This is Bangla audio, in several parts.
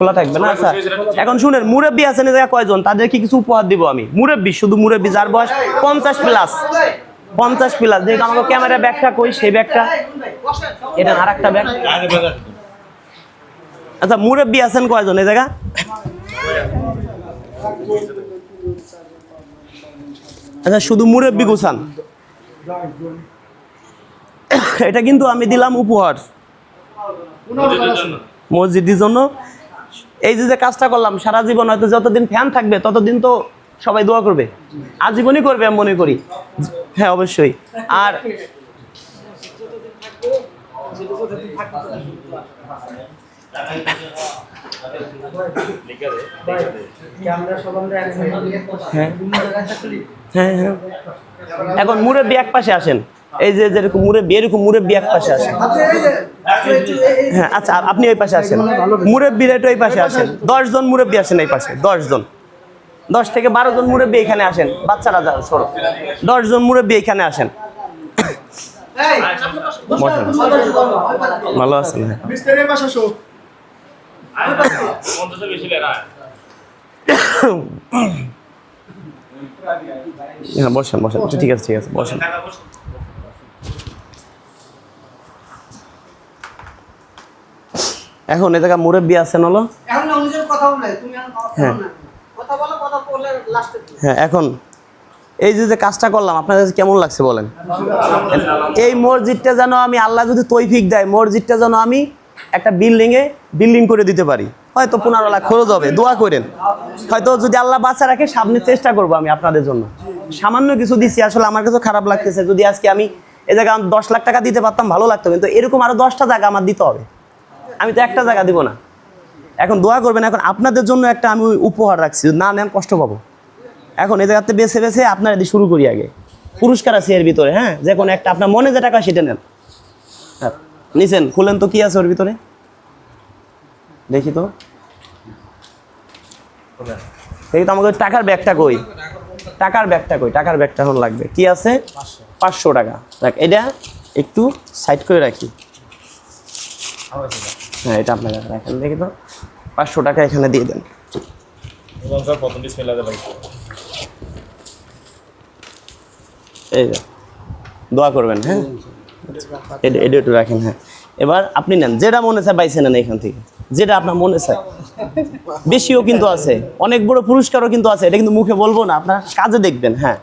খোলা থাকবে না আচ্ছা এখন শুনেন মুরব্বী আছেন এই জায়গায় কয়জন তাদেরকে কিছু উপহার দিব আমি। মুরব্বী শুধু মুরব্বী যার বয়স পঞ্চাশ প্লাস পঞ্চাশ প্লাস যেহেতু আমাকে ক্যামেরা ব্যাগটা কই সেই ব্যাগটা এটা আর একটা ব্যাগ আচ্ছা মুরব্বী আছেন কয়জন এই জায়গা? আচ্ছা শুধু মুরব্বী গুছান। এটা কিন্তু আমি দিলাম উপহার। মসজিদের জন্য? এই যে যে কাজটা করলাম, সারা জীবন হয়তো যতদিন ফ্যান থাকবে, ততদিন তো সবাই দোয়া করবে। আজীবনই করবে আমি মনে করি। হ্যাঁ অবশ্যই। আর হ্যাঁ হ্যাঁ। এখন মুরব্বী এক পাশে আসেন। এই যে যেরকম মুরব্বী এরকম মুরব্বী এক পাশে আসেন হ্যাঁ আচ্ছা আপনি ওই পাশে আসেন মুরব্বীরা একটু ওই পাশে আসেন দশ জন মুরব্বী আসেন এই পাশে দশ জন দশ থেকে বারো জন মুরব্বী এখানে আসেন বাচ্চারা যাও সরো। দশ জন মুরব্বী এখানে আসেন। ভালো আছেন হ্যাঁ বসেন বসেন। আচ্ছা, ঠিক আছে ঠিক আছে বসেন। এখন এ জায়গায় মুরব্বী আছেন হলো? এখন না নিজের কথা বলে তুমি এখন কথা হ্যাঁ। বলো কথা বলে লাস্টে হ্যাঁ এখন। এই যে যে কাজটা করলাম আপনাদের কাছে কেমন লাগছে বলেন? এই মসজিদটা যেন আমি আল্লাহ যদি তৈফিক দেয় মসজিদটা যেন আমি একটা বিল্ডিংয়ে বিল্ডিং করে দিতে পারি। হয়তো পনেরো লাখ খরচ হবে দোয়া করেন। হয়তো যদি আল্লাহ বাচ্চা রাখে সামনে চেষ্টা করব আমি আপনাদের জন্য। সামান্য কিছু দিচ্ছি আসলে আমার কাছে খারাপ লাগতেছে। যদি আজকে আমি এ জায়গায় দশ লাখ টাকা দিতে পারতাম ভালো লাগতো। কিন্তু এরকম আরও দশটা জায়গা আমার দিতে হবে। আমি তো একটা জায়গা দিব না। এখন দোয়া করবেন, এখন আপনাদের জন্য একটা আমি উপহার রাখছি। না নেন, কষ্ট পাবো। এখন এই জায়গাতে বেছে বেছে আপনারা দিয়ে শুরু করি আগে। পুরস্কার আছে এর ভিতরে হ্যাঁ? যে কোনো একটা, আপনার মনে যে টাকা সেটা নেন। হ্যাঁ নিছেন, খুলেন তো, কি আছে ওর ভিতরে? দেখি তো। দেখি তো আমাকে টাকার ব্যাগটা কই? টাকার ব্যাগটা কই? টাকার ব্যাগটা এখন লাগবে। কি আছে? পাঁচশো টাকা। দেখ, এটা একটু সাইড করে রাখি। হ্যাঁ এটা আপনার কাছে রাখেন দেখি তো পাঁচশো টাকা এখানে দিয়ে দেন। এই যে দোয়া করবেন হ্যাঁ? এটা একটু রাখেন হ্যাঁ। এবার আপনি নেন যেটা মনে চায় বাইছে নেন এখান থেকে। যেটা আপনার মনে চায়। বেশিও কিন্তু আছে অনেক বড় পুরস্কারও কিন্তু আছে এটা কিন্তু মুখে বলব না আপনার কাজে দেখবেন হ্যাঁ।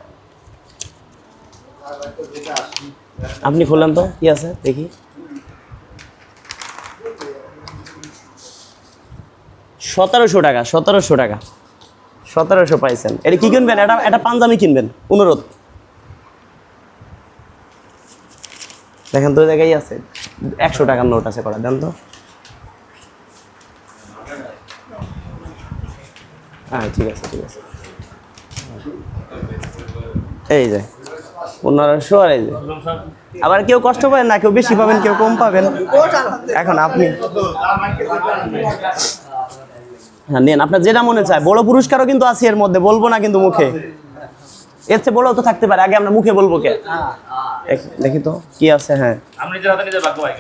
আপনি খুললেন তো? কি আছে? দেখি। সতেরোশো টাকা সতেরোশো টাকা। সতেরোশো পাইছেন। এটা কি কিনবেন? এটা এটা পাঞ্জাবি কিনবেন, অনুরোধ। দেখেন তো জায়গায় আছে। একশো টাকার নোট আছে করা, দেন তো। হ্যাঁ ঠিক আছে ঠিক আছে। এই যে, পনেরোশো আর এই যে। আবার কেউ কষ্ট পাবেন না, কেউ বেশি পাবেন, কেউ কম পাবেন। এখন আপনি হ্যাঁ নেন আপনার যেটা মনে চায়। বড় পুরস্কারও কিন্তু আছে এর মধ্যে বলব না কিন্তু মুখে। এর চেয়ে বড়ও তো থাকতে পারে আগে আমরা মুখে বলব কে? দেখ- দেখি তো কি আছে হ্যাঁ।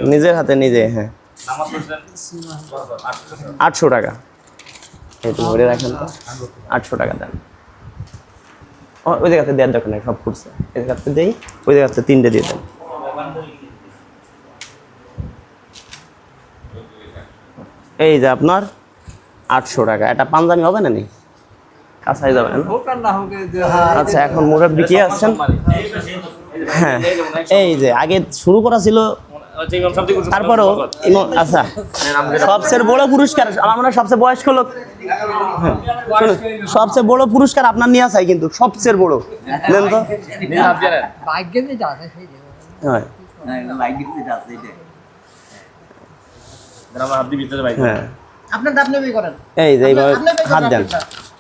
নিজের হাতে নিজে হ্যাঁ। আটশো টাকা। এই ধরে রাখেন তো। আটশো টাকা দেন। ওই জায়গাতে দেওয়ার দরকার নেই সব এই জায়গাতে দেই ওই জায়গাতে তিনটে দিয়ে দেন। এই যে আপনার আটশো টাকা। এটা পাঞ্জাবি হবে না নি? কাছাই যাবে না? আচ্ছা এখন মুরব্বী কি আসছেন? হ্যাঁ এই যে আগে শুরু করা ছিল। তারপরেও আচ্ছা। সবচেয়ে বড় পুরস্কার আমার মনে হয় সবচেয়ে বয়স্ক লোক। হ্যাঁ, সবচেয়ে বড় পুরস্কার আপনার নিয়ে আসাই কিন্তু সবচেয়ে বড়। দেন তো? হ্যাঁ। করেন। এই যে এইভাবে হাত দেন।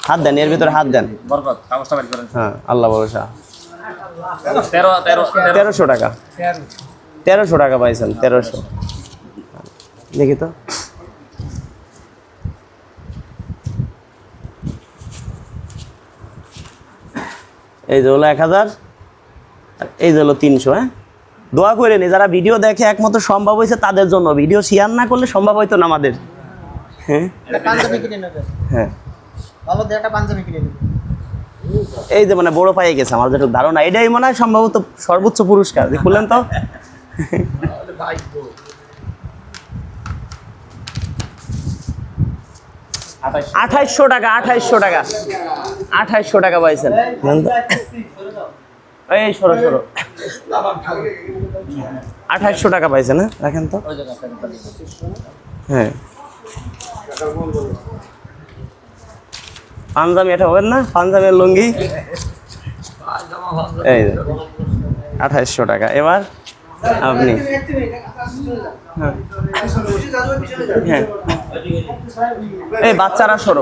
হাত দেন এর ভিতরে হাত দেন। বরকত কাগজটা বের করেন। হ্যাঁ আল্লাহ ভরসা। তেরো তেরো তেরো। তেরোশো টাকা। তেরোশো টাকা পাইছেন তেরোশো। দেখি তো। এই যে হলো এক হাজার এই যে হলো তিনশো হ্যাঁ? দোয়া করে নি যারা ভিডিও দেখে একমাত্র সম্ভব হয়েছে তাদের জন্য। ভিডিও শেয়ার না করলে সম্ভব হইতো না আমাদের। হ্যাঁ। পাঞ্জাবি কিনে নেবে। হ্যাঁ। ভালো একটা পাঞ্জাবি কিনে নেবে। এই যে মানে বড় পায়ে গেছে আমার যেটা ধারণা এটাই মনে হয় সম্ভবত সর্বোচ্চ পুরস্কার যে খুললেন তো? আঠাইশশো টাকা আঠাইশশো টাকা। আঠাইশশো টাকা পাইছেন। এই সরো সরো। আঠাইশশো টাকা পাইছেন হ্যাঁ? রাখেন তো। হ্যাঁ। পাঞ্জাবি এটা হবেন না? পাঞ্জাবের লুঙ্গি? এই আঠাইশশো টাকা। এবার আপনি। হ্যাঁ। হ্যাঁ এই বাচ্চারা সরো।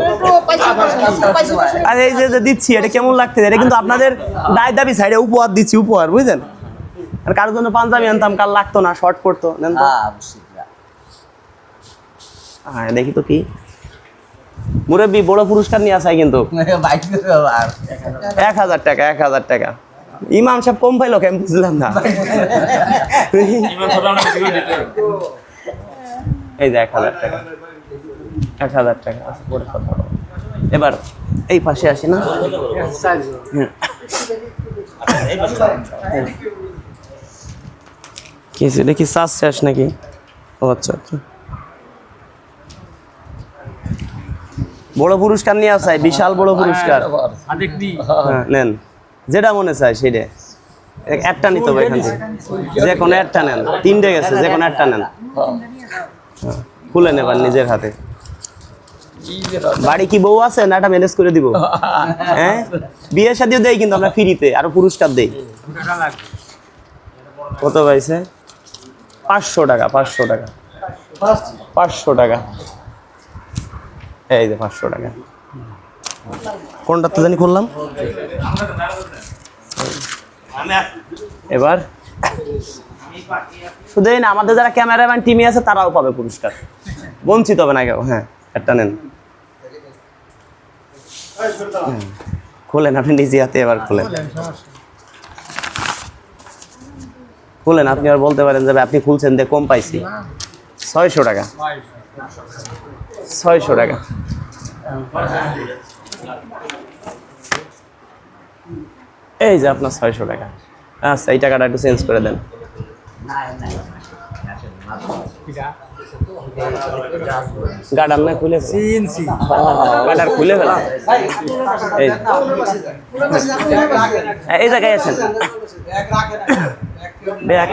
আর এই যে দিচ্ছি এটা কেমন লাগতেছে? এটা কিন্তু আপনাদের দায় দাবি সাইডে উপহার দিচ্ছি উপহার বুঝলেন? আর কারোর জন্য পাঞ্জাবি আনতাম কার লাগতো না শর্ট করতো নেন তো হ্যাঁ দেখি তো কি। মুরব্বী বড় পুরস্কার নিয়ে আসাই কিন্তু। এক হাজার টাকা এক হাজার টাকা। ইমাম সাহেব কম পাইলো কেন বুঝলাম না। এই যে এক হাজার টাকা। এক হাজার টাকা আচ্ছা, পরে কথা। এবার এই পাশে আসি না? হ্যাঁ। কি? এটা কি চাষ শেষ নাকি? ও আচ্ছা আচ্ছা। বড় পুরস্কার নিয়ে আসাই বিশাল বড় পুরস্কার। হ্যাঁ, নেন। যেটা মনে চায় সেটা একটা নিতে হবে এখান থেকে। যে কোনো একটা নেন। তিনটে গেছে যে কোনো একটা নেন। হ্যাঁ, খুলে নেবার নিজের হাতে। বাড়ি কি বউ আছে? না এটা ম্যানেজ করে দিব। হ্যাঁ? বিয়ের সাথেও দেই কিন্তু আমরা ফ্রিতে আরও পুরস্কার দেই। কত পাইছে? পাঁচশো টাকা পাঁচশো টাকা। পাঁচশো টাকা। এই যে পাঁচশো টাকা। কোনটা তো জানি করলাম এবার শুধু না, আমাদের যারা ক্যামেরাম্যান টিমে আছে, তারাও পাবে পুরস্কার। বঞ্চিত হবে না কেউ। হ্যাঁ একটা নেন। হুম। খোলেন আপনি নিজে হাতে, এবার খোলেন। খুলেন, আপনি আর বলতে পারেন যে আপনি খুলছেন দিয়ে কম পাইছি। ছয়শো টাকা। ছয়শো টাকা। এই যে আপনার ছয়শো টাকা। আচ্ছা এই টাকাটা একটু চেঞ্জ করে দেন। না খুলে খুলে ফেলা? এই জায়গায় আছেন? ব্যাগ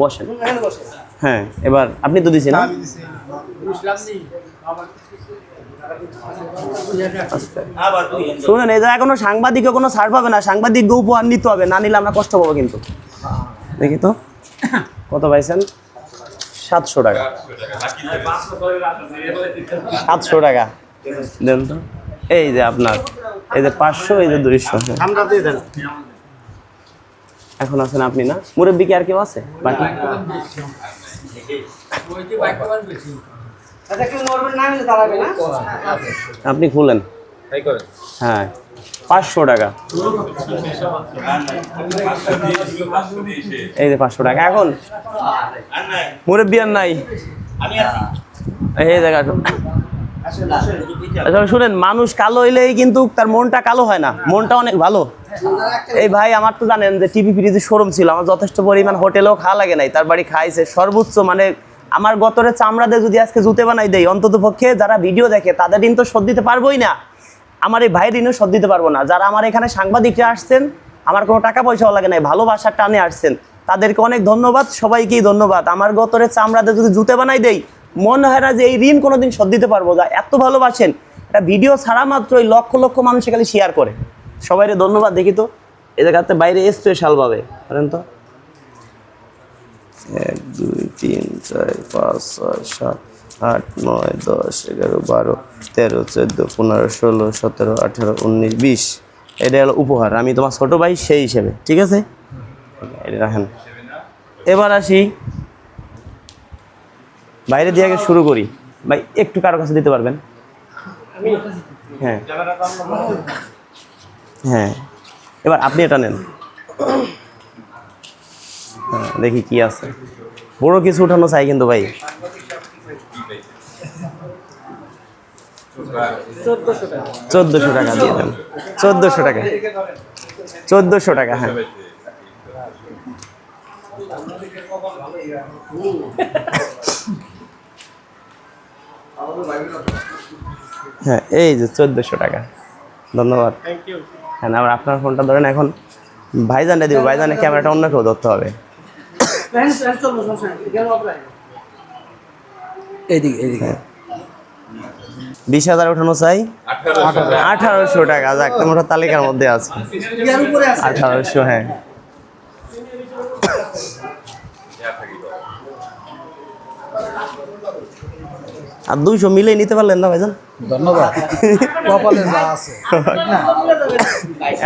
বসেন। হ্যাঁ এবার আপনি তো দিছেন। না শুনেন এই জায়গায় কোনো সাংবাদিকও কোনো ছাড় পাবে না সাংবাদিককে উপহার নিতে হবে না নিলে আমরা কষ্ট পাবো কিন্তু। দেখি তো। কত পাইছেন? সাতশো টাকা। সাতশো টাকা। দেন তো। এই যে আপনার এই যে পাঁচশো এই যে দুইশো। হ্যাঁ। এখন আছেন আপনি না? মুরব্বী কি আর কেউ আছে? বাকি? আচ্ছা আপনি খুলেন। হ্যাঁ। পাঁচশো টাকা। এই যে পাঁচশো টাকা। এখন? মুরব্বী আর নাই? এই জায়গা আচ্ছা শুনেন মানুষ কালো হইলেই কিন্তু তার মনটা কালো হয় না। মনটা অনেক ভালো। এই ভাই আমার তো জানেন যে টিভি ফ্রিজের শোরুম ছিল আমার যথেষ্ট পরিমাণ হোটেলেও খাওয়া লাগে নাই তার বাড়ি খাইছে। সর্বোচ্চ মানে আমার গতরে চামড়াতে যদি আজকে জুতে বানাই দেয় অন্তত পক্ষে যারা ভিডিও দেখে তাদের ঋণ তো শোধ দিতে পারবোই না। আমার এই ভাইয়ের ঋণও শোধ দিতে পারব না। যারা আমার এখানে সাংবাদিকরা আসছেন আমার কোনো টাকা পয়সাও লাগে নাই ভালোবাসার টানে আসছেন। তাদেরকে অনেক ধন্যবাদ সবাইকেই ধন্যবাদ। আমার গতরে চামড়াতে যদি জুতে বানাই দেই মনে হয় না যে এই ঋণ কোনোদিন শোধ দিতে পারব। যা এত ভালোবাসেন একটা ভিডিও ছাড়া মাত্রই লক্ষ লক্ষ মানুষ খালি শেয়ার করে। সবাইকে ধন্যবাদ, দেখি তো। এই জায়গাতে বাইরে স্পেশাল ভাবে করেন তো? এক, দুই, তিন, চার, পাঁচ, ছয়, সাত, আট, নয়, দশ, এগারো, বারো, তেরো, চোদ্দ, পনেরো, ষোলো, সতেরো, আঠেরো, উনিশ, বিশ। এটা হলো উপহার, আমি তোমার ছোটো ভাই সেই হিসেবে, ঠিক আছে? এটা রাখেন। এবার আসি। বাইরে দিয়ে আগে শুরু করি। ভাই একটু কারও কাছে দিতে পারবেন? হ্যাঁ। হ্যাঁ। এবার আপনি এটা নেন। হ্যাঁ, দেখি কি আছে। বড় কিছু উঠানো চাই কিন্তু ভাই। চোদ্দোশো টাকা দিয়ে দেন। চোদ্দোশো টাকা। চোদ্দোশো টাকা হ্যাঁ। হ্যাঁ এই যে চোদ্দোশো টাকা। ধন্যবাদ। হ্যাঁ আবার আপনার ফোনটা ধরেন এখন ভাইজানটা দিব। ভাইজানের ক্যামেরাটা অন্য কেউ ধরতে হবে। এইদিকে এইদিকে। বিশ হাজার ওঠানো চাই। আঠারোশো টাকা যাক তোমার তালিকার মধ্যে আছে। ইয়ার উপরে আছে। আঠারোশো হ্যাঁ। আর দুইশো মিলে নিতে পারলেন না ভাইজান? ধন্যবাদ।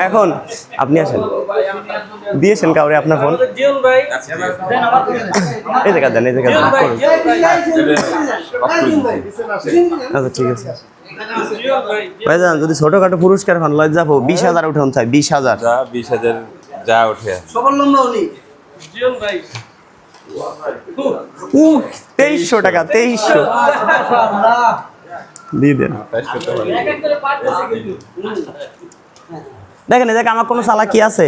এখন আপনি আসেন। দিয়েছেন কাউরে আপনার ফোন? এই জায়গা দেন এই জায়গা দেন আচ্ছা ঠিক আছে। ভাই ভাইজান যদি ছোটখাটো পুরস্কার হন লজ্জা পাবো। বিশ হাজার উঠান চাই বিশ হাজার। যা বিশ হাজার যা ওঠে সবার লম্বা উনি। জিয়ন ভাই তেইশশো টাকা তেইশশো। দিয়ে দেন। দেখেন এই জায়গায় আমার কোনো সালা কি আছে?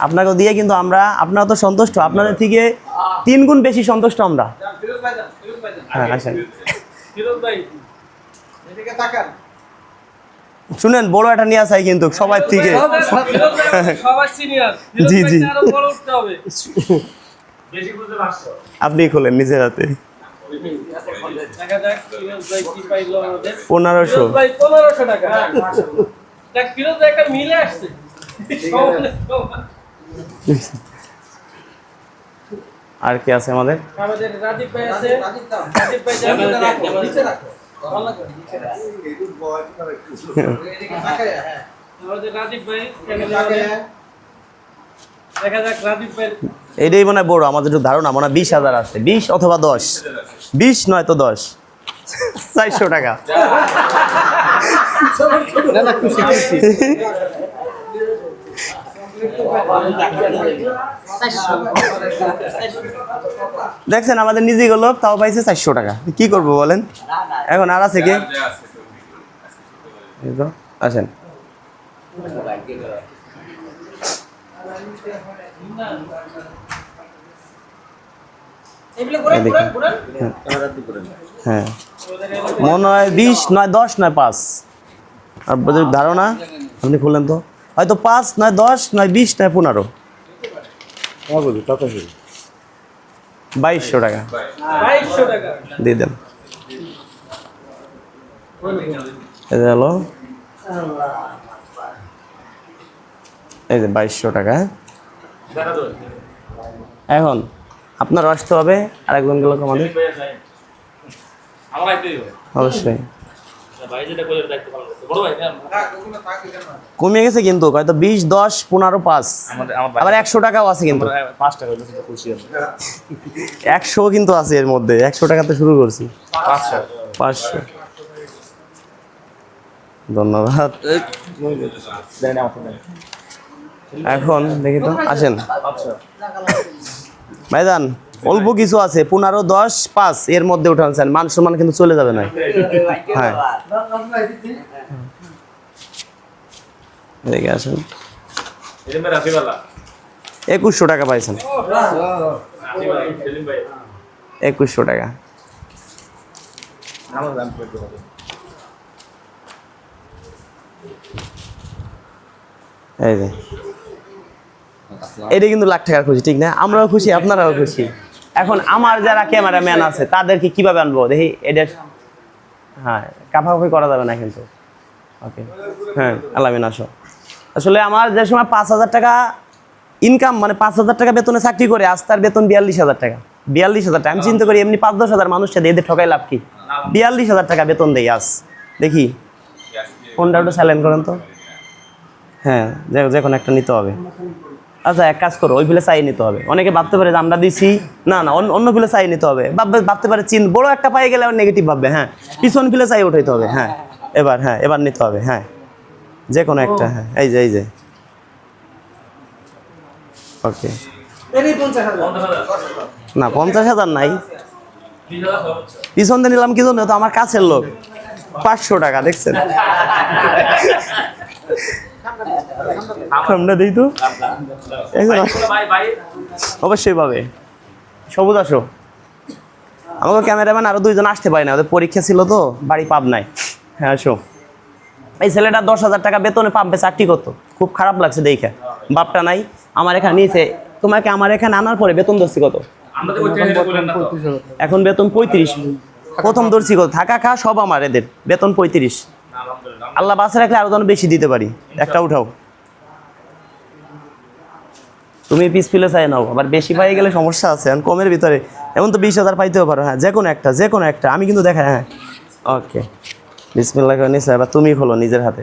আপনাকে দিয়ে কিন্তু আমরা আপনারা তো সন্তুষ্ট আপনাদের থেকে তিন গুণ বেশি সন্তুষ্ট আমরা। হ্যাঁ আসেন ফিরোজ ভাই এদিকে তাকান শুনেন বড় একটা নিয়ে আসাই কিন্তু সবার থেকে জি, জি। আরও বড় উঠতে হবে। আপনি খোলেন নিজের হাতে। পনেরোশো। আর কি আছে আমাদের? আমাদের রাজীব ভাই আছে। রাজীব ভাই এটাই মনে হয় বড়, আমাদের একটু ধারণা, মনে হয় বিশ হাজার আছে। বিশ অথবা দশ। বিশ নয় তো দশ। চারশো টাকা। দেখছেন আমাদের নিজে গেলো তাও পাইছে চারশো টাকা। কি করব বলেন? এখন আর আছে কি? এই আসেন। ঘুরে হ্যাঁ। মনে হয় বিশ নয় দশ নয় পাঁচ। আর ধারণা? আপনি খুললেন তো? হয়তো পাঁচ নয় দশ নয় বিশ নয় পনেরো। বাইশশো টাকা। দিয়ে দেন। এই যে এই যে বাইশশো টাকা? এখন আপনার আসতে হবে আরেকজন গেল আমাদের অবশ্যই। কমে গেছে কিন্তু হয়তো বিশ দশ পনেরো পাঁচ। আবার একশো টাকাও আছে কিন্তু। একশো কিন্তু আছে এর মধ্যে একশো টাকাতে শুরু করছি। পাঁচশো। পাঁচশো। ধন্যবাদ। এখন দেখি তো আসেন। ভাইজান অল্প কিছু আছে, পনেরো, দশ, পাঁচ, এর মধ্যে উঠানছেন মান সম্মান কিন্তু চলে যাবে না। হ্যাঁ। দেখে আসেন। একুশশো টাকা পাইছেন। একুশশো টাকা। এটা কিন্তু লাখ টাকার খুশি, ঠিক না? আমরাও খুশি, আপনারাও খুশি। এখন আমার যারা ক্যামেরাম্যান আছে, তাদেরকে কীভাবে আনব? দেখি, এটা হ্যাঁ কাফাকাফি করা যাবে না কিন্তু। ওকে হ্যাঁ আলামিন আসো। আসলে আমার যে সময় পাঁচ হাজার টাকা ইনকাম মানে পাঁচ হাজার টাকা বেতনে চাকরি করে, আজ তার বেতন বিয়াল্লিশ হাজার টাকা। বিয়াল্লিশ হাজার টাকা। আমি চিন্তা করি, এমনি পাঁচ দশ হাজার মানুষকে দিয়ে এদের ঠকাই লাভ কি? বিয়াল্লিশ হাজার টাকা বেতন দেই আজ। দেখি। ফোনটা একটু সাইলেন্ট করেন তো। হ্যাঁ যে কোনো একটা নিতে হবে। আচ্ছা এক কাজ করো ওই ফিলে চাই নিতে হবে। অনেকে ভাবতে পারে যে আমরা দিছি। না না অন্য- অন্য ফিলে চাই নিতে হবে। ভাবতে পারে চিন বড় একটা পাই গেলে আবার নেগেটিভ ভাববে হ্যাঁ। পিছন ফিলে চাই উঠাইতে হবে হ্যাঁ। এবার হ্যাঁ এবার নিতে হবে হ্যাঁ। যে কোনো একটা হ্যাঁ এই যে এই যে। ওকে না পঞ্চাশ হাজার নাই। পিছন দিয়ে নিলাম কি জন্য? তো আমার কাছের লোক। পাঁচশো টাকা দেখছেন? আমরা দিই তো? অবশ্যই পাবে। সবুজ আসো। আমাকে ক্যামেরাম্যান আরও দুইজন আসতে পারে না ওদের পরীক্ষা ছিল তো বাড়ি পাব নাই। হ্যাঁ আসো। এই ছেলেটা দশ হাজার টাকা বেতনে পাবে চাকরি করতো। খুব খারাপ লাগছে দেখে। বাপটা নাই আমার এখানে নিয়েছে। তোমাকে আমার এখানে আনার পরে বেতন ধরছি কত? আমরা তো ওই ট্রেনে বললেন না তো। এখন বেতন পঁয়ত্রিশ। প্রথম ধরছি কত? থাকা খা সব আমার এদের। বেতন পঁয়ত্রিশ। আল্লাহ বাসে রাখলে আরও যেন বেশি দিতে পারি। একটা উঠাও। তুমি পিস ফিলে চাই নাও। আবার বেশি পাই গেলে সমস্যা আছে এখন কমের ভিতরে এমন তো বিশ হাজার পাইতেও পারো। হ্যাঁ যে কোনো একটা যে কোনো একটা। আমি কিন্তু দেখাই হ্যাঁ। ওকে বিসমিল্লাহ করে নিশ্চয় এবার তুমি খোলো নিজের হাতে।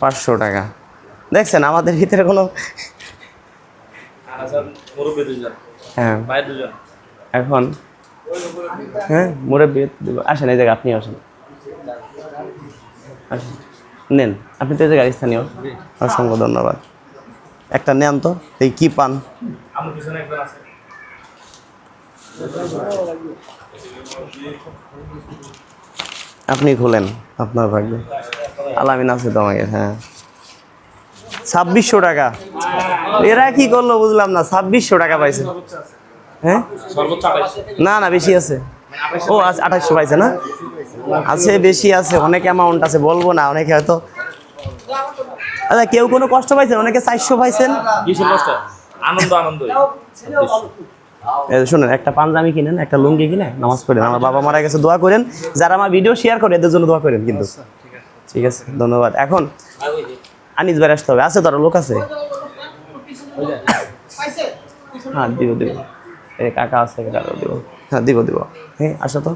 পাঁচশো টাকা। দেখছেন আমাদের ভিতরে কোনো হ্যাঁ। এখন হ্যাঁ মুরব্বী, দেবো। আসেন, এই জায়গায় আপনি আসেন। আসেন। নেন, আপনি তো এই জায়গায় স্থানীয়। অসংখ্য ধন্যবাদ। একটা নেন তো, এই কি পান? আপনি খুলেন, আপনার ভাগ্যে। আলামিন আছে তো আমাকে হ্যাঁ। ছাব্বিশশো টাকা। এরা কি করল বুঝলাম না, ছাব্বিশশো টাকা পাইছে। হ্যাঁ? না না বেশি আছে। ও আচ্ছা আঠাশশো পাইছে না? আছে বেশি আছে অনেক অ্যামাউন্ট আছে বলব না অনেকে হয়তো আচ্ছা কেউ কোনো কষ্ট পাইছেন? অনেকে চারশো পাইছেন? আনন্দ যে শুনেন একটা পাঞ্জাবি কিনেন একটা লুঙ্গি কিনে নামাজ পড়েন। আমার বাবা মারা গেছে দোয়া করেন। যারা আমার ভিডিও শেয়ার করে এদের জন্য দোয়া করেন কিন্তু। ঠিক আছে ধন্যবাদ। এখন আনিস বের আসতে হবে। আছে ধরো লোক আছে? হ্যাঁ দিব দিব কাকা আছে কাকা দিব। হ্যাঁ দিব দিব। হ্যাঁ আসো তো।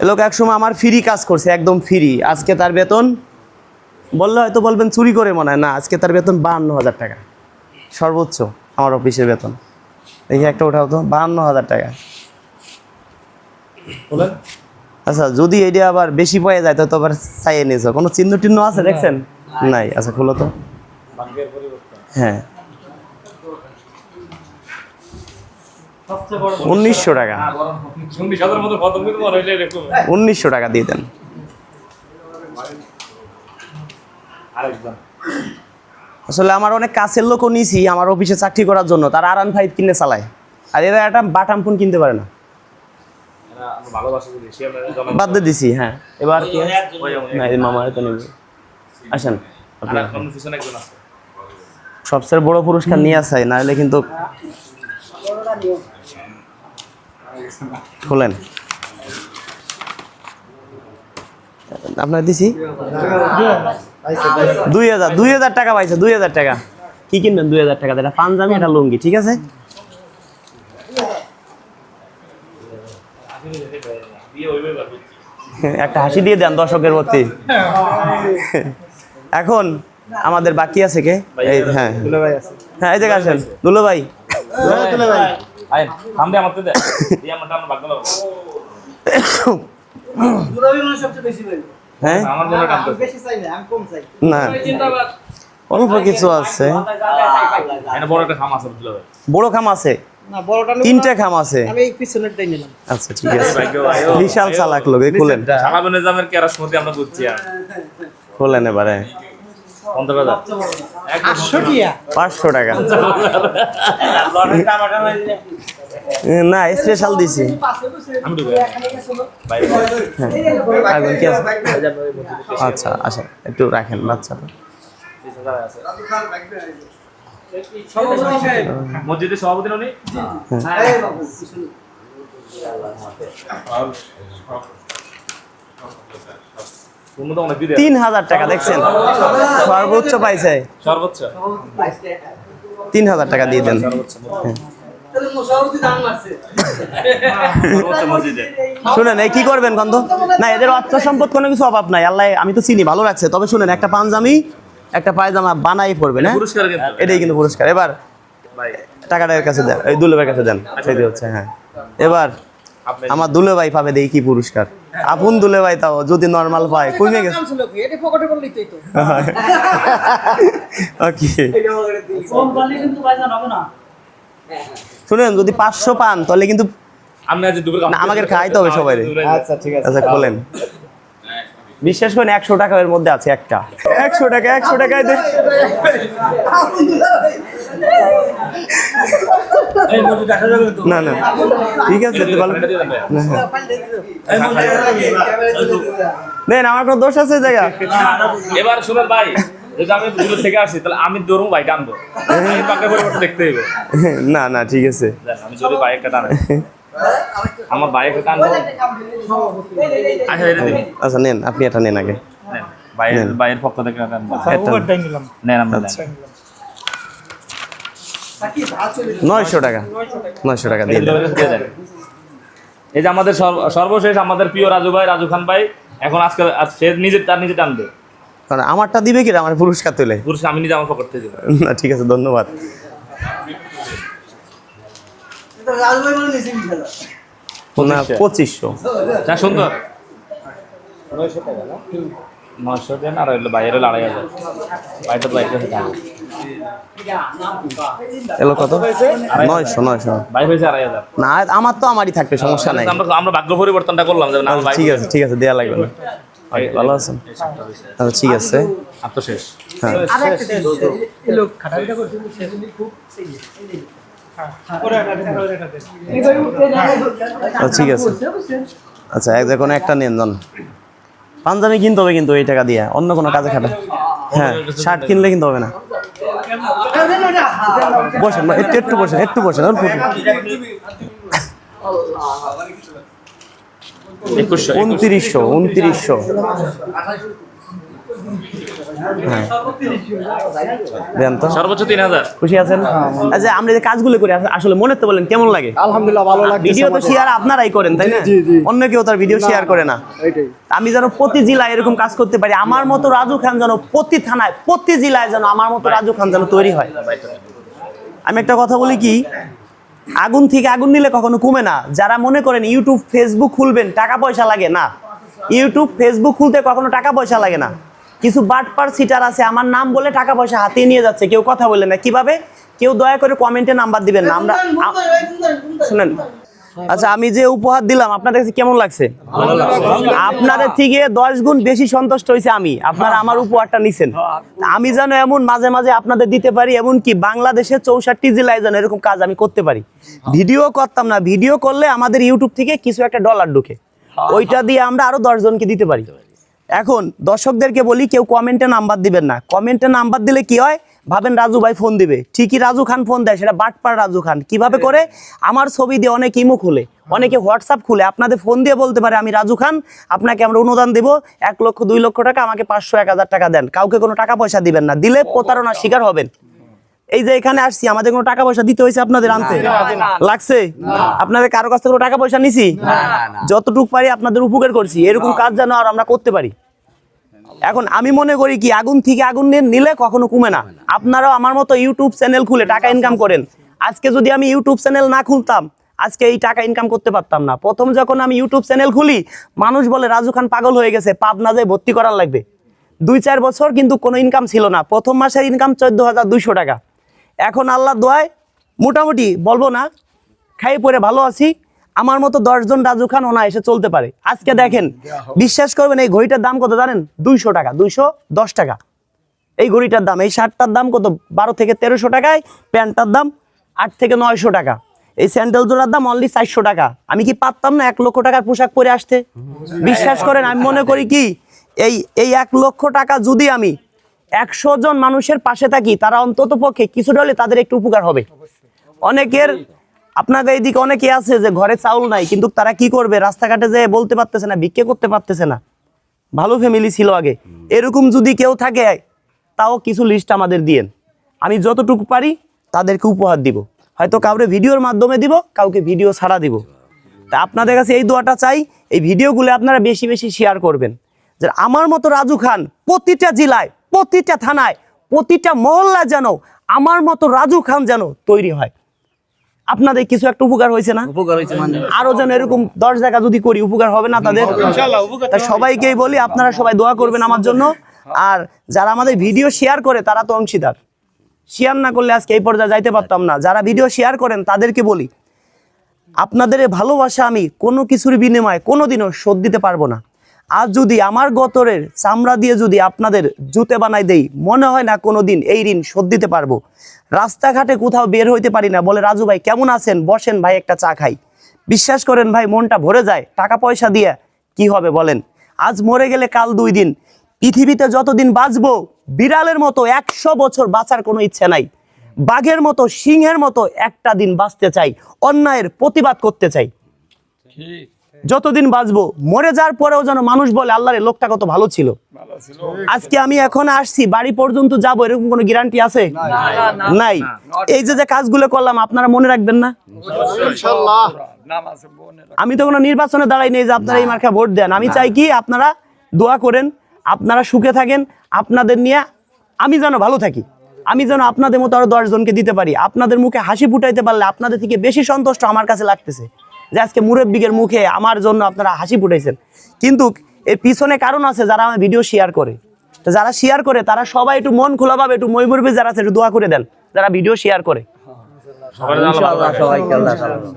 এ লোক একসময় আমার ফ্রি কাজ করছে একদম ফ্রি আজকে তার বেতন বললে হয়তো বলবেন চুরি করে মনে হয়। না আজকে তার বেতন বাহান্ন হাজার টাকা। সর্বোচ্চ আমার অফিসের বেতন। দেখি একটা উঠাও তো বাহান্ন হাজার টাকা। আচ্ছা যদি এটা আবার বেশি পাওয়া যায় তো আবার চাইয়ে নিয়েছো কোনো চিহ্ন টিহ্ন আছে দেখছেন? নাই। আচ্ছা খুলো তো। হ্যাঁ সবচেয়ে বড় উনিশশো টাকা চল্লিশ হাজার মতো খতম কিন্তু মনে হইলে এরকম? উনিশশো টাকা দিয়ে দেন। আসলে আমার অনেক কাছের লোকও নিয়েছি আমার অফিসে চাকরি করার জন্য। তারা আর ফাইভ কিনে চালায়। আর এরা একটা বাটাম ফোন কিনতে পারে না। বাদ দিয়ে দিছি হ্যাঁ। এবার মামা তো নেবে। আসেন। সবচেয়ে বড় পুরস্কার নিয়ে আসাই নাহলে কিন্তু খোলেন। আপনার দিছি? দুই হাজার দুই হাজার টাকা পাইছে, দুই হাজার টাকা। কি কিনবেন দুই হাজার টাকা? এটা পাঞ্জাবি একটা লুঙ্গি, ঠিক আছে? একটা হাসি দিয়ে দেন দর্শকের প্রতি। এখন আমাদের বাকি আছে কে? হ্যাঁ। হ্যাঁ এই জায়গায় আসেন। দুলো ভাই। আয় দে দিয়ে আমার মানে সবচেয়ে বেশি। হ্যাঁ? আমার মনে টান আমি বেশি চাই না, আমি কম চাই। না। অল্প কিছু আছে। এটা বড় একটা খাম আছে বুঝলো বড় খাম আছে। না, তিনটে খাম আছে। আমি পিছনেরটাই নিলাম। আচ্ছা ঠিক আছে। বিশাল চালাক লোক খুলেন কেরা শুনতে আমরা বুঝছি আর। খোলেন এবারে। পঞ্চাশ হাজার। আটশো টিয়া। পাঁচশো টাকা। না স্পেশাল দিছি। হ্যাঁ আচ্ছা আচ্ছা একটু রাখেন বাচ্চাটা। মসজিদের সভাপতি উনি এই বাবু, পিছনে। তুমি তো অনেক দিদি তিন হাজার টাকা দেখছেন? সর্বোচ্চ পাইছে। সর্বোচ্চ? তিন হাজার টাকা দিয়ে দেন। তাহলে মোশাররফি দাম আছে। সর্বোচ্চ মসজিদে। শুনেন এই কি করবেন গন্ধ? না এদের অর্থ সম্পদ কোনো কিছু অভাব নাই। আল্লাহ আমি তো চিনি ভালো লাগছে। তবে শুনেন একটা পাঞ্জামি একটা পায়জামা বানাই পড়বেন হ্যাঁ এটাই কিন্তু পুরস্কার। এবার টাকাটা এর কাছে দেন এই দুলেবের কাছে দেন। সেটি হচ্ছে হ্যাঁ। এবার আমার দুলে ভাই পাবে দেখি কি পুরস্কার। আপন দুলে ভাই তাও যদি নর্মাল পায় কমে গেছে হবে না। শুনেন যদি পাঁচশো পান তাহলে কিন্তু আমি আজ দুপুরে আমাকে খাইতে হবে সবাই আচ্ছা ঠিক আছে। আচ্ছা বলেন। বিশ্বাস করেন একশো টাকা এর মধ্যে আছে একটা। একশো টাকা একশো টাকায় দে না না। ঠিক আছে ভালো না, হ্যাঁ। আমার কোনো দোষ আছে জায়গা এবার শুনেন ভাই যদি আমি দূর থেকে আসি তাহলে আমি দৌড়ুম বাইক আনব পাকে পরিবর্তন দেখতে হইবে। না না ঠিক আছে। আমি বাইকটা আমার টানবো। আচ্ছা এটা দিবি আচ্ছা নেন আপনি এটা নেন আগে। নেন, বাইরের বাইরের পক্ষ থেকে টানবো। নেন আমরা আচ্ছা। নয়শো টাকা। নয়শো টাকা দিয়ে দেন। এই যে আমাদের সর্ব- সর্বশেষ আমাদের প্রিয় রাজু ভাই রাজু খান ভাই এখন আজকে আজ সে নিজে তার নিজে টানবে। কারণ আমারটা দিবে কি আমার পুরস্কার তুলে। পুরুষ আমি নিজে আমার থেকে দেবো। না ঠিক আছে ধন্যবাদ। না পঁচিশশো। সুন্দর। নয়শো দেন আর বাইরে হলো আড়াই হাজার বাইরে বাইরে এলো কত? নয়শো নয়শো। বাইরে হয়েছে আড়াই হাজার। না আমার তো আমারই থাকবে সমস্যা নাই। আমরা আমরা ভাগ্য পরিবর্তনটা করলাম আচ্ছা, ঠিক আছে ঠিক আছে দেয়া লাগবে না। ভালো আছেন? আচ্ছা ঠিক আছে। তো শেষ। হ্যাঁ। ঠিক আছে। আচ্ছা এক যে কোনো একটা নেন জন পাঞ্জাবি কিনতে হবে কিন্তু এই টাকা দিয়ে। অন্য কোনো কাজে খাটা। হ্যাঁ শার্ট কিনলে কিন্তু হবে না। বসেন একটু একটু বসেন একটু বসেন। উনত্রিশশো উনত্রিশশো দেন তো। সর্বোচ্চ তিন হাজার। খুশি আছেন? আচ্ছা আমরা যে কাজগুলো করি আসলে মনে তো বলেন কেমন লাগে? আলহামদুলিল্লাহ ভালো লাগছে ভিডিও তো শেয়ার আপনারাই করেন তাই না? জি, জি। অন্য কেউ তার ভিডিও শেয়ার করে না। আমি যেন প্রতি জেলায় এরকম কাজ করতে পারি আমার মতো রাজু খান যেন প্রতি থানায় প্রতি জেলায় যেন আমার মতো রাজু খান যেন তৈরি হয়। আমি একটা কথা বলি কি আগুন থেকে আগুন নিলে কখনো কমে না। যারা মনে করেন ইউটিউব ফেসবুক খুলবেন টাকা পয়সা লাগে না। ইউটিউব ফেসবুক খুলতে কখনো টাকা পয়সা লাগে না। কিছু বাট বাটপার সিটার আছে আমার নাম বলে টাকা পয়সা হাতিয়ে নিয়ে যাচ্ছে কেউ কথা বলে না। কীভাবে? কেউ দয়া করে কমেন্টে নাম্বার দিবেন না। আমরা শুনেন। আচ্ছা আমি যে উপহার দিলাম আপনাদের কাছে কেমন লাগছে? আপনাদের থেকে দশ গুণ বেশি সন্তুষ্ট হয়েছে আমি। আপনারা আমার উপহারটা নিছেন। আমি যেন এমন মাঝে মাঝে আপনাদের দিতে পারি এমন কি বাংলাদেশের চৌষট্টি জেলায় যেন এরকম কাজ আমি করতে পারি। ভিডিও করতাম না। ভিডিও করলে আমাদের ইউটিউব থেকে কিছু একটা ডলার ঢুকে। ওইটা দিয়ে আমরা আরও দশ জনকে দিতে পারি। এখন দর্শকদেরকে বলি কেউ কমেন্টে নাম্বার দিবেন না। কমেন্টে নাম্বার দিলে কি হয়? ভাবেন রাজু ভাই ফোন দিবে। ঠিকই রাজু খান ফোন দেয় সেটা বাটপার রাজু খান। কীভাবে করে? আমার ছবি দিয়ে অনেক ইমো খুলে অনেকে হোয়াটসঅ্যাপ খুলে আপনাদের ফোন দিয়ে বলতে পারে আমি রাজু খান আপনাকে আমরা অনুদান দেব এক লক্ষ দুই লক্ষ টাকা আমাকে পাঁচশো এক হাজার টাকা দেন। কাউকে কোনো টাকা পয়সা দিবেন না। দিলে প্রতারণার শিকার হবেন। এই যে এখানে আসছি আমাদের কোনো টাকা পয়সা দিতে হয়েছে আপনাদের আনতে? লাগছে? আপনাদের কারও কাছ থেকে কোনো টাকা পয়সা নিছি? যতটুকু পারি আপনাদের উপকার করছি। এরকম কাজ যেন আর আমরা করতে পারি। এখন আমি মনে করি কি আগুন থেকে আগুন নিয়ে নিলে কখনো কমে না। আপনারাও আমার মতো ইউটিউব চ্যানেল খুলে টাকা ইনকাম করেন। আজকে যদি আমি ইউটিউব চ্যানেল না খুলতাম আজকে এই টাকা ইনকাম করতে পারতাম না। প্রথম যখন আমি ইউটিউব চ্যানেল খুলি মানুষ বলে রাজু খান পাগল হয়ে গেছে পাবনা যায় ভর্তি করার লাগবে। দুই চার বছর কিন্তু কোনো ইনকাম ছিল না। প্রথম মাসের ইনকাম চোদ্দ হাজার দুইশো টাকা। এখন আল্লাহ দোয়ায় মোটামুটি বলব না খাই পরে ভালো আছি। আমার মতো দশজন রাজু খান ওনা এসে চলতে পারে। আজকে দেখেন, বিশ্বাস করবেন এই ঘড়িটার দাম কত জানেন? দুইশো টাকা, দুইশো দশ টাকা। এই ঘড়িটার দাম, এই শার্টটার দাম কত? বারো থেকে তেরোশো টাকায়, প্যান্টটার দাম আট থেকে নয়শো টাকা। এই স্যান্ডেল জোড়ার দাম অনলি চারশো টাকা। আমি কি পারতাম না এক লক্ষ টাকার পোশাক পরে আসতে? বিশ্বাস করেন, আমি মনে করি কি, এই এই এক লক্ষ টাকা যদি আমি একশো জন মানুষের পাশে থাকি, তারা অন্তত পক্ষে কিছুটা হলে তাদের একটু উপকার হবে। অনেকের আপনাদের এইদিকে অনেকে আছে যে ঘরে চাউল নাই, কিন্তু তারা কি করবে? রাস্তাঘাটে যে বলতে পারতেছে না, ভিক্ষে করতে পারতেছে না। ভালো ফ্যামিলি ছিল আগে। এরকম যদি কেউ থাকে, তাও কিছু লিস্ট আমাদের দিয়েন। আমি যতটুকু পারি, তাদেরকে উপহার দিব। হয়তো কাউরে ভিডিওর মাধ্যমে দিব, কাউকে ভিডিও ছাড়া দিব। তা আপনাদের কাছে এই দোয়াটা চাই, এই ভিডিওগুলো আপনারা বেশি বেশি শেয়ার করবেন। যে আমার মতো রাজু খান প্রতিটা জেলায়, প্রতিটা থানায়, প্রতিটা মহল্লা যেন আমার মতো রাজু খান যেন তৈরি হয়। আপনাদের কিছু একটা উপকার হয়েছে না? উপকার হয়েছে আরও যেন এরকম দশ জায়গা যদি করি উপকার হবে না তাদের? তা সবাইকেই বলি আপনারা সবাই দোয়া করবেন আমার জন্য। আর যারা আমাদের ভিডিও শেয়ার করে তারা তো অংশীদার। শেয়ার না করলে আজকে এই পর্যায়ে যাইতে পারতাম না। যারা ভিডিও শেয়ার করেন তাদেরকে বলি আপনাদের ভালোবাসা আমি কোনো কিছুর বিনিময়ে কোনোদিনও শোধ দিতে পারব না। আজ যদি আমার গতরের চামড়া দিয়ে যদি আপনাদের জুতে বানাই দেই, মনে হয় না কোনো দিন এই ঋণ শোধ দিতে পারব। রাস্তাঘাটে কোথাও বের হইতে পারি না, বলে রাজু ভাই, কেমন আছেন? বসেন ভাই, একটা চা খাই। বিশ্বাস করেন ভাই, মনটা ভরে যায়। টাকা পয়সা দিয়ে কি হবে বলেন? আজ মরে গেলে কাল দুই দিন। পৃথিবীতে যতদিন বাঁচবো, বিড়ালের মতো একশো বছর বাঁচার কোনো ইচ্ছে নাই। বাঘের মতো, সিংহের মতো একটা দিন বাঁচতে চাই, অন্যায়ের প্রতিবাদ করতে চাই। যতদিন বাঁচবো মরে যাওয়ার পরেও যেন মানুষ বলে আল্লাহর লোকটা কত ভালো ছিল। আজকে আমি এখন আসছি বাড়ি পর্যন্ত যাব এরকম কোনো গ্যারান্টি আছে? নাই। এই যে যে কাজগুলো করলাম আপনারা মনে রাখবেন না? আমি তো কোনো নির্বাচনে দাঁড়াই নেই যে আপনারা এই মার্কা ভোট দেন। আমি চাই কি আপনারা দোয়া করেন আপনারা সুখে থাকেন আপনাদের নিয়ে আমি যেন ভালো থাকি। আমি যেন আপনাদের মতো আরও দশজনকে দিতে পারি। আপনাদের মুখে হাসি ফুটাইতে পারলে আপনাদের থেকে বেশি সন্তুষ্ট আমার কাছে লাগতেছে। যে আজকে মুরব্বিকের মুখে আমার জন্য আপনারা হাসি ফুটাইছেন। কিন্তু এর পিছনে কারণ আছে যারা আমার ভিডিও শেয়ার করে। তো যারা শেয়ার করে তারা সবাই একটু মন খোলাভাবে একটু মই মুরব্বী যারা আছে একটু দোয়া করে দেন যারা ভিডিও শেয়ার করে।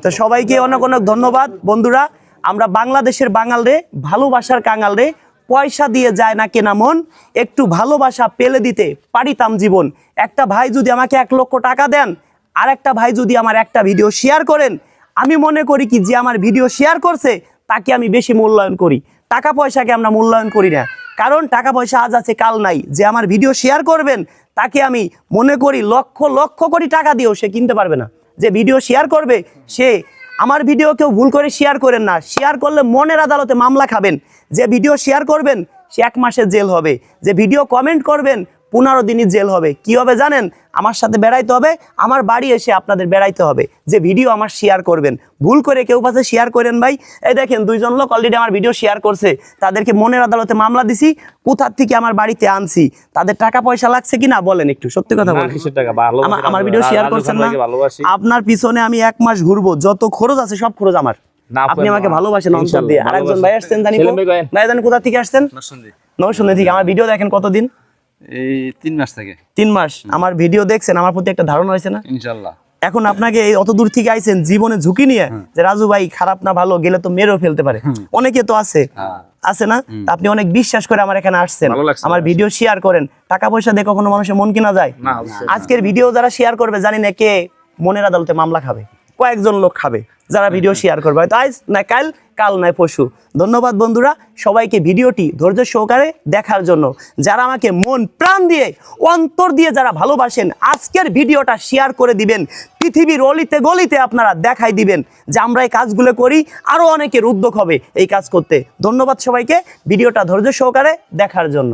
তো সবাইকে অনেক অনেক ধন্যবাদ। বন্ধুরা আমরা বাংলাদেশের বাঙাল রে ভালোবাসার কাঙাল রে পয়সা দিয়ে যায় না কেনা মন একটু ভালোবাসা পেলে দিতে পারিতাম জীবন। একটা ভাই যদি আমাকে এক লক্ষ টাকা দেন আর একটা ভাই যদি আমার একটা ভিডিও শেয়ার করেন আমি মনে করি কি, যে আমার ভিডিও শেয়ার করছে, তাকে আমি বেশি মূল্যায়ন করি। টাকা পয়সাকে আমরা মূল্যায়ন করি না। কারণ টাকা পয়সা আজ আছে, কাল নাই। যে আমার ভিডিও শেয়ার করবেন, তাকে আমি মনে করি লক্ষ লক্ষ কোটি টাকা দিয়েও সে কিনতে পারবে না। যে ভিডিও শেয়ার করবে, সে আমার ভিডিও কেউ ভুল করে শেয়ার করেন না। শেয়ার করলে মনের আদালতে মামলা খাবেন। যে ভিডিও শেয়ার করবেন, সে এক মাসের জেল হবে। যে ভিডিও কমেন্ট করবেন পনেরো দিনই জেল হবে। কি হবে জানেন? আমার সাথে বেড়াইতে হবে আমার বাড়ি এসে আপনাদের বেড়াইতে হবে। যে ভিডিও আমার শেয়ার করবেন। ভুল করে কেউ পাশে শেয়ার করেন ভাই। এই দেখেন দুইজন লোক অলরেডি আমার ভিডিও শেয়ার করছে। তাদেরকে মনের আদালতে মামলা দিছি কোথার থেকে আমার বাড়িতে আনছি তাদের টাকা পয়সা লাগছে কিনা বলেন একটু সত্যি কথা বলেন। কিসের টাকা? ভালোবাসি আমার- আমার ভিডিও শেয়ার করছেন না আপনার পিছনে আমি এক মাস ঘুরবো। যত খরচ আছে সব খরচ আমার। আপনি আমাকে ভালোবাসেন অন্তর দিয়ে। আরেকজন। ভাই আসছেন জানি ভাই জানি কোথা থেকে আসছেন? নরসুন্দি থেকে। আমার ভিডিও দেখেন কতদিন। এই তিন মাস থেকে। তিন মাস? আমার ভিডিও দেখছেন আমার প্রতি একটা ধারণা হয়েছে না? ইনশাল্লাহ। এখন আপনাকে এই অত দূর থেকে আইছেন জীবনে ঝুঁকি নিয়ে যে রাজু ভাই খারাপ না ভালো গেলে তো মেরেও ফেলতে পারে। অনেকে তো আছে। আছে না? আপনি অনেক বিশ্বাস করে আমার এখানে আসছেন। আমার ভিডিও শেয়ার করেন। টাকা পয়সা দিয়ে কখনো মানুষের মন কিনা যায়? আজকের ভিডিও যারা শেয়ার করবে জানি না কে মনের আদালতে মামলা খাবে। কয়েকজন লোক খাবে যারা ভিডিও শেয়ার করবে। হয়তো আজ না কাল কাল নয় পশু ধন্যবাদ বন্ধুরা সবাইকে ভিডিওটি ধৈর্য সহকারে দেখার জন্য। যারা আমাকে মন প্রাণ দিয়ে অন্তর দিয়ে যারা ভালোবাসেন আজকের ভিডিওটা শেয়ার করে দিবেন। পৃথিবীর অলিতে গলিতে আপনারা দেখাই দিবেন যে আমরা এই কাজগুলো করি আরও অনেকের উদ্যোগ হবে এই কাজ করতে। ধন্যবাদ সবাইকে ভিডিওটা ধৈর্য সহকারে দেখার জন্য।